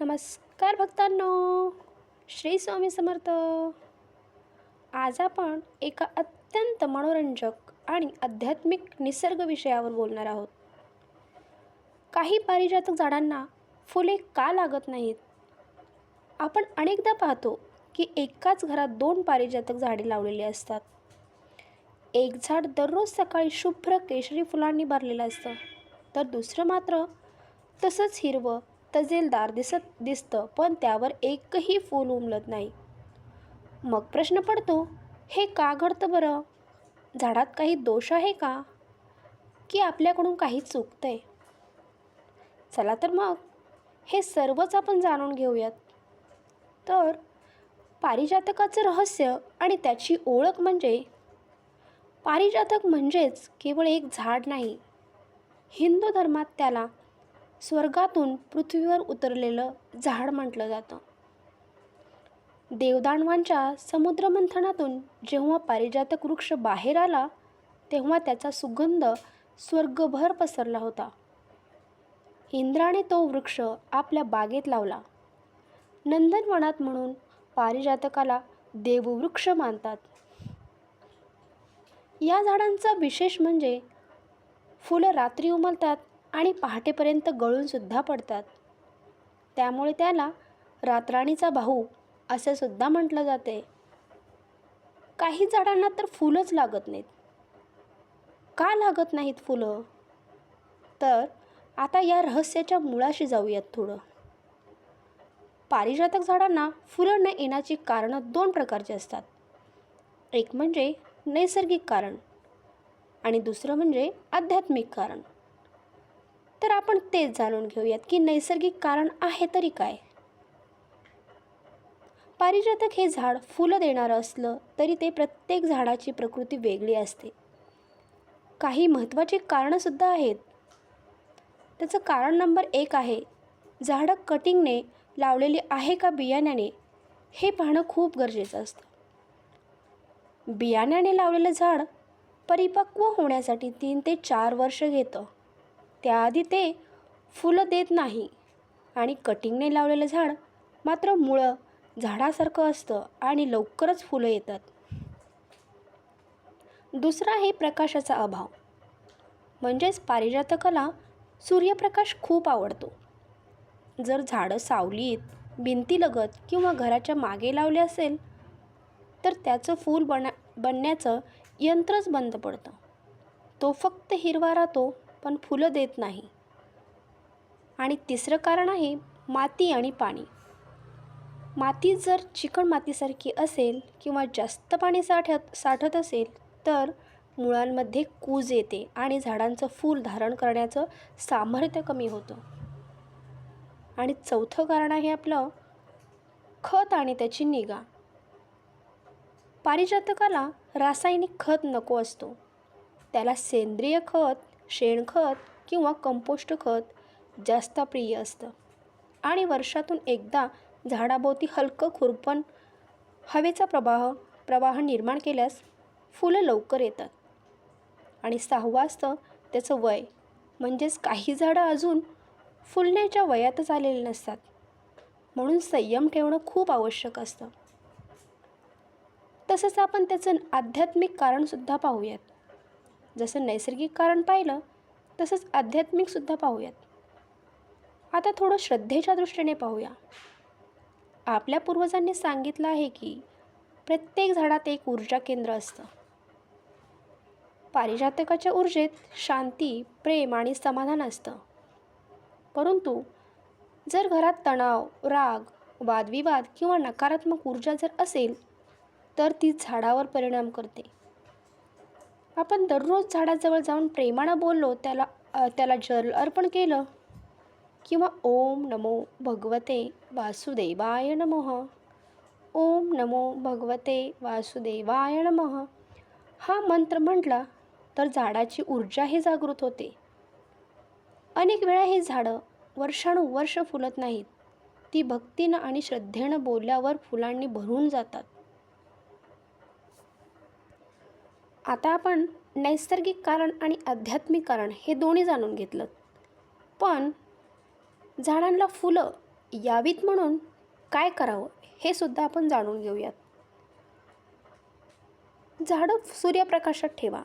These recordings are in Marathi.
नमस्कार भक्तांनो श्री स्वामी समर्थ. आज आपण एका अत्यंत मनोरंजक आणि आध्यात्मिक निसर्ग विषयावर बोलणार आहोत. काही पारिजातक झाडांना फुले का लागत नाहीत? आपण अनेकदा पाहतो की एकाच घरात दोन पारिजातक झाडे लावलेली असतात. एक झाड दररोज सकाळी शुभ्र केशरी फुलांनी भरलेलं असतं तर दुसरं मात्र तसंच हिरवं तजेलदार दिसत दिसतं पण त्यावर एकही फूल उमलत नाही. मग प्रश्न पडतो हे का घडतं बरं? झाडात काही दोष आहे का? की आपल्याकडून काही चुकतं आहे चला तर मग हे सर्वच आपण जाणून घेऊयात. तर पारिजातकाचं रहस्य आणि त्याची ओळख म्हणजे पारिजातक म्हणजेच केवळ एक झाड नाही. हिंदू धर्मात त्याला स्वर्गातून पृथ्वीवर उतरलेलं झाड म्हटलं जातं. देवदानवांच्या समुद्रमंथनातून जेव्हा पारिजातक वृक्ष बाहेर आला तेव्हा त्याचा सुगंध स्वर्गभर पसरला होता. इंद्राने तो वृक्ष आपल्या बागेत लावला. नंदनवनात म्हणून पारिजातकाला देववृक्ष मानतात. या झाडांचा विशेष म्हणजे फुलं रात्री उमलतात आणि पहाटेपर्यंत गळूनसुद्धा पडतात. त्यामुळे त्याला रातराणीचा भाऊ असे सुद्धा म्हटलं जाते. काही झाडांना तर फुलंच लागत नाहीत. का लागत नाहीत फुलं? तर आता या रहस्याच्या मुळाशी जाऊयात थोडं. पारिजातक झाडांना फुलं न येण्याची कारणं दोन प्रकारची असतात. एक म्हणजे नैसर्गिक कारण आणि दुसरं म्हणजे आध्यात्मिक कारण. तर आपण तेच जाणून घेऊयात की नैसर्गिक कारण आहे तरी काय. पारिजातक हे झाड फुलं देणारं असलं तरी ते प्रत्येक झाडाची प्रकृती वेगळी असते. काही महत्त्वाची कारणंसुद्धा आहेत. त्याचं कारण नंबर एक आहे झाडं कटिंगने लावलेली आहे का बियाण्याने हे पाहणं खूप गरजेचं असतं. बियाण्याने लावलेलं झाड परिपक्व होण्यासाठी तीन ते चार वर्ष घेतं. त्याआधी ते फुलं देत नाही. आणि कटिंगने लावलेलं झाड मात्र मुळं झाडासारखं असतं आणि लवकरच फुलं येतात. दुसरा आहे प्रकाशाचा अभाव. म्हणजेच पारिजातकाला सूर्यप्रकाश खूप आवडतो. जर झाडं सावलीत भिंतीलगत किंवा घराच्या मागे लावले असेल तर त्याचं फूल बना बनण्याचं यंत्रच बंद पडतं. तो फक्त हिरवा राहतो पण फुलं देत नाही. आणि तिसरं कारण आहे माती आणि पाणी. माती जर चिकण मातीसारखी असेल किंवा जास्त पाणी साठत साठत असेल तर मुळांमध्ये कूज येते आणि झाडांचं फूल धारण करण्याचं सामर्थ्य कमी होतं. आणि चौथं कारण आहे आपलं खत आणि त्याची निगा. पारिजातकाला रासायनिक खत नको असतो. त्याला सेंद्रिय खत शेणखत किंवा कंपोस्ट खत जास्त प्रिय असतं. आणि वर्षातून एकदा झाडाभोवती हलकं खुरपण हवेचा प्रवाह प्रवाह निर्माण केल्यास फुलं लवकर येतात. आणि सहावं असतं त्याचं वय. म्हणजेच काही झाडं अजून फुलण्याच्या वयातच आलेले नसतात. म्हणून संयम ठेवणं खूप आवश्यक असतं. तसंच आपण त्याचं आध्यात्मिक कारणसुद्धा पाहूयात. जसं नैसर्गिक कारण पाहिलं तसंच आध्यात्मिकसुद्धा पाहूयात. आता थोडं श्रद्धेच्या दृष्टीने पाहूया. आपल्या पूर्वजांनी सांगितलं आहे की प्रत्येक झाडात एक ऊर्जा केंद्र असतं. पारिजातकाच्या ऊर्जेत शांती प्रेम आणि समाधान असतं. परंतु जर घरात तणाव राग वादविवाद किंवा नकारात्मक ऊर्जा जर असेल तर ती झाडावर परिणाम करते. आपण दररोज झाडाजवळ जाऊन प्रेमानं बोललो त्याला त्याला जल अर्पण केलं. किंवा ओम नमो भगवते वासुदेवाय नमः. ओम नमो भगवते वासुदेवाय नमः. हा मंत्र म्हटला तर झाडाची ऊर्जाही जागृत होते. अनेक वेळा हे झाडं वर्षानुवर्ष फुलत नाहीत. ती भक्तीनं आणि श्रद्धेनं बोलल्यावर फुलांनी भरून जातात. आता आपण नैसर्गिक कारण आणि आध्यात्मिक कारण हे दोन्ही जाणून घेतलं. पण झाडांना फुलं यावीत म्हणून काय करावं हे सुद्धा आपण जाणून घेऊयात. झाडं सूर्यप्रकाशात ठेवा.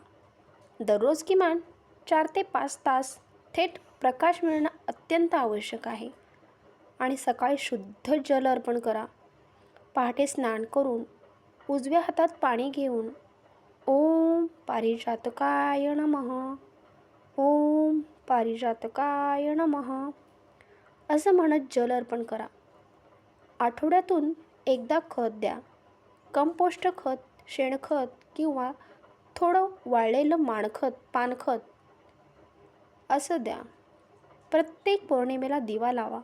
दररोज किमान चार ते पाच तास थेट प्रकाश मिळणं अत्यंत आवश्यक आहे. आणि सकाळी शुद्ध जल अर्पण करा. पहाटे स्नान करून उजव्या हातात पाणी घेऊन ओम पारिजातकाय नम। ओम पारिजातकाय नम। असं म्हणत जल अर्पण करा. आठवड्यातून एकदा खत द्या. कंपोस्ट खत शेणखत किंवा थोडं वाळलेलं माणखत पानखत असं द्या. प्रत्येक पौर्णिमेला दिवा लावा.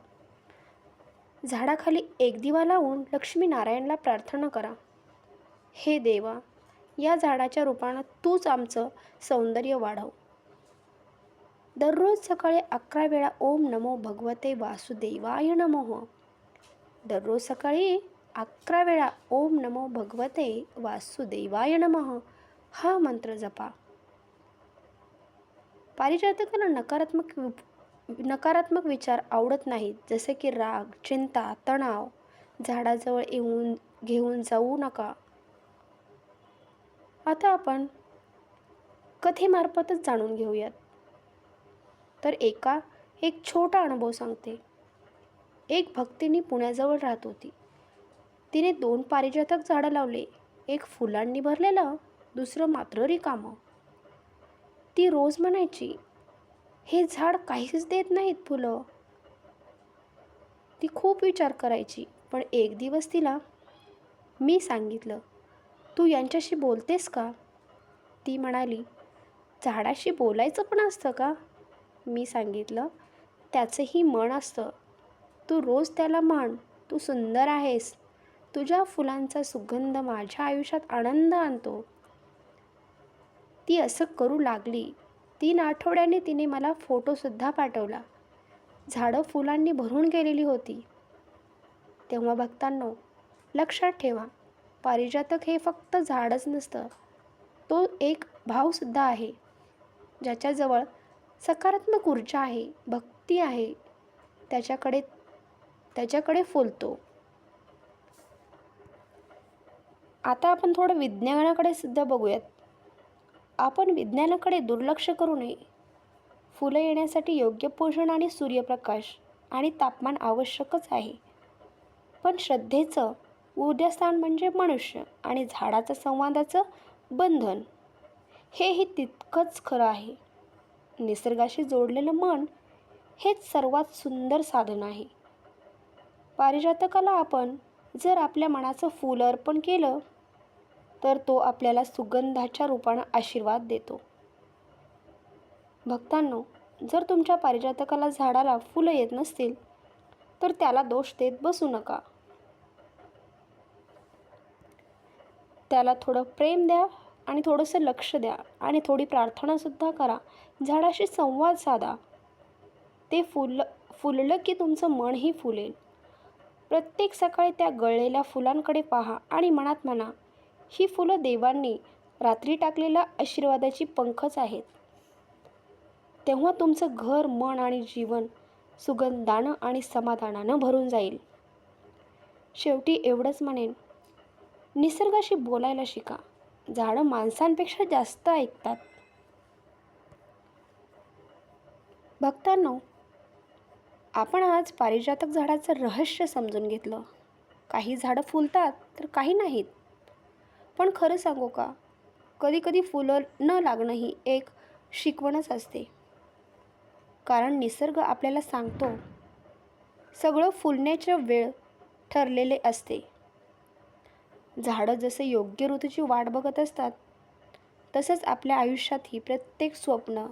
झाडाखाली एक दिवा लावून लक्ष्मीनारायणला प्रार्थना करा. हे देवा या झाडाच्या रूपानं तूच आमचं सौंदर्य वाढव. दररोज सकाळी अकरा वेळा ओम नमो भगवते वासुदेवाय नमो. दररोज सकाळी अकरा वेळा ओम नमो भगवते वासुदेवाय नमः. हा मंत्र जपा. पारिजातकांना नकारात्मक नकारात्मक विचार आवडत नाहीत जसे की राग चिंता तणाव झाडाजवळ येऊन घेऊन जाऊ नका. आता आपण कथेमार्फतच जाणून घेऊयात. तर एका एक छोटा अनुभव सांगते. एक भक्तिनी पुण्याजवळ राहत होती. तिने दोन पारिजातक झाडं लावले. एक फुलांनी भरलेलं दुसरं मात्र रिकामं ती रोज म्हणायची हे झाड काहीच देत नाहीत फुलं. ती खूप विचार करायची पण एक दिवस तिला मी सांगितलं तू यांच्याशी बोलतेस का? ती म्हणाली झाडाशी बोलायचं पण असतं का? मी सांगितलं त्याचंही मन असतं. तू रोज त्याला म्हण तू सुंदर आहेस. तुझ्या फुलांचा सुगंध माझ्या आयुष्यात आनंद आणतो. ती असं करू लागली. तीन आठवड्याने तिने मला फोटोसुद्धा पाठवला. झाडं फुलांनी भरून गेलेली होती. तेव्हा भक्तांनो लक्षात ठेवा पारिजातक हे फक्त झाडच नसतं. तो एक भावसुद्धा आहे ज्याच्याजवळ सकारात्मक ऊर्जा आहे भक्ती आहे त्याच्याकडे त्याच्याकडे फुलतो. आता आपण थोडं विज्ञानाकडे सुद्धा बघूयात. आपण विज्ञानाकडे दुर्लक्ष करू नये फुलं येण्यासाठी योग्य पोषण आणि सूर्यप्रकाश आणि तापमान आवश्यकच आहे. पण श्रद्धेचं ऊर्जास्थान म्हणजे मनुष्य आणि झाडाचं संवादाचं बंधन. हेही तितकंच खरं आहे. निसर्गाशी जोडलेलं मन हेच सर्वात सुंदर साधन आहे. पारिजातकाला आपण जर आपल्या मनाचं फूल अर्पण केलं तर तो आपल्याला सुगंधाच्या रूपानं आशीर्वाद देतो. भक्तांनो जर तुमच्या पारिजातकाला झाडाला फुलं येत नसतील तर त्याला दोष देत बसू नका. त्याला थोडं प्रेम द्या आणि थोडंसं लक्ष द्या आणि थोडी प्रार्थनासुद्धा करा. झाडाशी संवाद साधा. ते फुलं फुललं की तुमचं मनही फुलेल. प्रत्येक सकाळी त्या गळलेल्या फुलांकडे पहा आणि मनात म्हणा ही फुलं देवांनी रात्री टाकलेल्या आशीर्वादाची पंखच आहेत. तेव्हा तुमचं घर मन आणि जीवन सुगंधानं आणि समाधानानं भरून जाईल. शेवटी एवढंच म्हणेन. निसर्गाशी बोलायला शिका. झाडं माणसांपेक्षा जास्त ऐकतात. भक्तांनो आपण आज पारिजातक झाडाचं रहस्य समजून घेतलं. काही झाडं फुलतात तर काही नाहीत. पण खरं सांगू का? कधी कधी फुलं न लागणं ही एक शिकवणच असते. कारण निसर्ग आपल्याला सांगतो सगळं फुलण्याचं वेळ ठरलेले असते. झाडं जसे योग्य ऋतूची वाट बघत असतात तसंच आपल्या आयुष्यातही प्रत्येक स्वप्न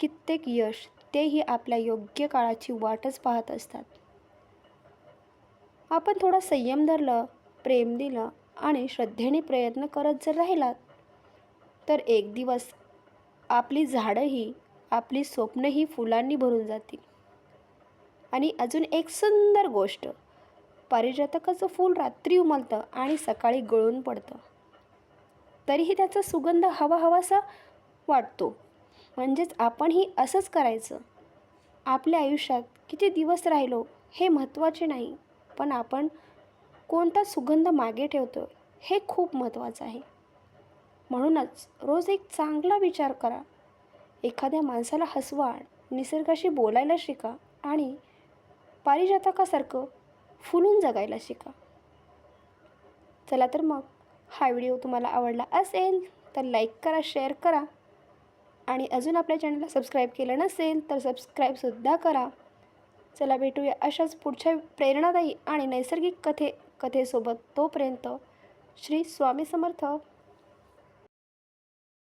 कित्येक यश तेही आपल्या योग्य काळाची वाटच पाहत असतात. आपण थोडा संयम धरलं प्रेम दिलं आणि श्रद्धेने प्रयत्न करत जर राहिलात तर एक दिवस आपली झाडंही आपली स्वप्नही फुलांनी भरून जातील. आणि अजून एक सुंदर गोष्ट पारिजातकाचं फूल रात्री उमलतं आणि सकाळी गळून पडतं. तरीही त्याचा सुगंध हवा हवासा वाटतो. म्हणजेच आपणही असंच करायचं. आपल्या आयुष्यात किती दिवस राहिलो हे महत्त्वाचे नाही पण आपण कोणता सुगंध मागे ठेवतो हे खूप महत्त्वाचं आहे. म्हणूनच रोज एक चांगला विचार करा. एखाद्या माणसाला हसवा निसर्गाशी बोलायला शिका आणि पारिजातकासारखं फुलून जगायला शिका. चला तर मग हा व्हिडिओ तुम्हाला आवडला असेल तर लाईक करा शेअर करा. आणि अजून आपल्या चॅनलला सबस्क्राईब केलं नसेल तर सबस्क्राईबसुद्धा करा. चला भेटूया अशाच पुढच्या प्रेरणादायी आणि नैसर्गिक कथे कथेसोबत तोपर्यंत श्री स्वामी समर्थ.